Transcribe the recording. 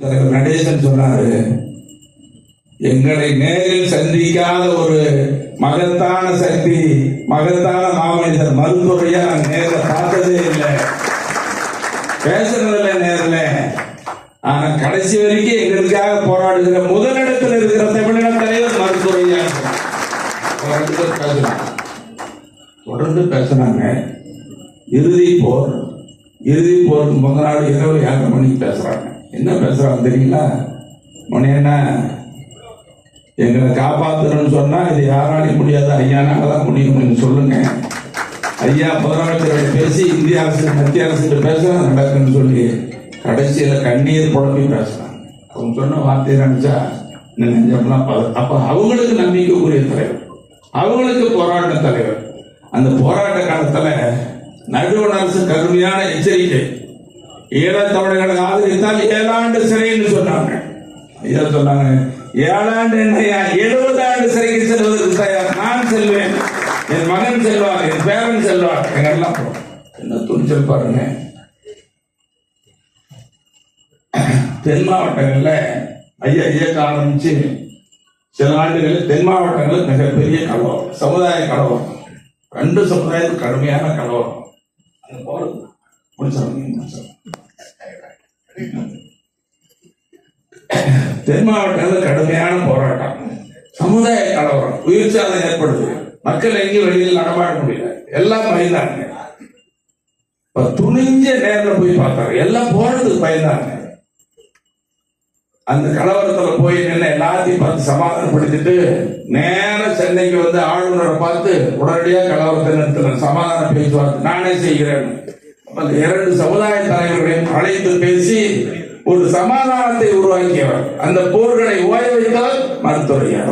தலைவர் நடேசன் சொன்னாரு எங்களை நேரில் சந்திக்காத ஒரு மகத்தான சக்தி மகத்தான மாமனிதர் மருத்துவரையா நான் நேரில் பார்த்ததே இல்லை. பேசுறதில்ல நேரில். ஆனா கடைசி வரைக்கும் எங்களுக்காக போராடுகிற முதலிடத்தில் இருக்கிற தமிழக தலைவர் மருத்துவரையா. தொடர்ந்து பேசினாங்க தொடர்ந்து இறுதி போர் இறுதி போருக்கு முதல் நாள் இரவு ஏழரை மணிக்கு பேசுறாங்க. என்ன பேசுறாங்க தெரியுங்களா? மணி என்ன? எங்களை காப்பாத்தணும்னு சொன்னா இது யாராலையும் முடியாது. ஐயா நாங்கள் தான் முடியும் நீங்க சொல்லுங்க. ஐயா முதலமைச்சரோட பேசி இந்திய அரசு மத்திய அரசு பேசுகிறான் நடக்குன்னு சொல்லி கடைசியில கண்ணீர் புலம்பி பேசுகிறான் அவங்க சொன்ன வார்த்தையை நினைச்சா? இந்த நெஞ்சம்லாம் பத அப்ப அவங்களுக்கு நம்பிக்கைக்குரிய தலைவர். அவங்களுக்கு போராட்ட தலைவர். அந்த போராட்ட காலத்துல நடுவண் அரசு கடுமையான எச்சரிக்கை. ஈழத்தமிழர்களை ஆதரித்தால் ஏழாண்டு சிறைன்னு சொன்னாங்க ஐயா சொன்னாங்க. ஏழாண்டு என்னையா எழுபது ஆண்டு சிறைக்கு செல்வதற்கு தயார். நான் செல்வேன். என் மகன் செல்வார் என் பேரன் செல்வார். எங்கெல்லாம் எல்லாம் என்ன துணிச்சல் பாருங்க. தென் மாவட்டங்கள்ல ஐயா இயக்க ஆரம்பிச்சு சில ஆண்டுகளில் தென் மாவட்டங்களில் மிகப்பெரிய கலவரம். சமுதாய கலவரம். ரெண்டு சமுதாயத்துக்கு கடுமையான கலவரம். அது போறது. முடிச்சாங்க முடிச்சாங்க தென் மாவட்டங்களில் கடுமையான போராட்டம். சமுதாய கலவரம் உயிர் சாதம் ஏற்படுது மக்கள் எங்கேயும் வெளியில் நடமாட முடியல. எல்லாம் பயந்தாங்க. துணிஞ்ச நேரில் போய் பார்த்தாங்க. எல்லாம் போறதுக்கு பயந்தாங்க. அந்த கலவரத்துல போய் நின்று எல்லாத்தையும் பார்த்து சமாதானப்படுத்திட்டு நேர சென்னைக்கு வந்து ஆளுநரை பார்த்து உடனடியா கலவரத்தை நிறுத்தின சமாதான பேச்சுவார்த்தை நானே செய்கிறேன். இரண்டு சமுதாய தலைவர்களையும் அழைத்து பேசி ஒரு சமாதானத்தை உருவாக்கியவர். அந்த போர்களை ஓய வைத்தால் மருத்துவரையா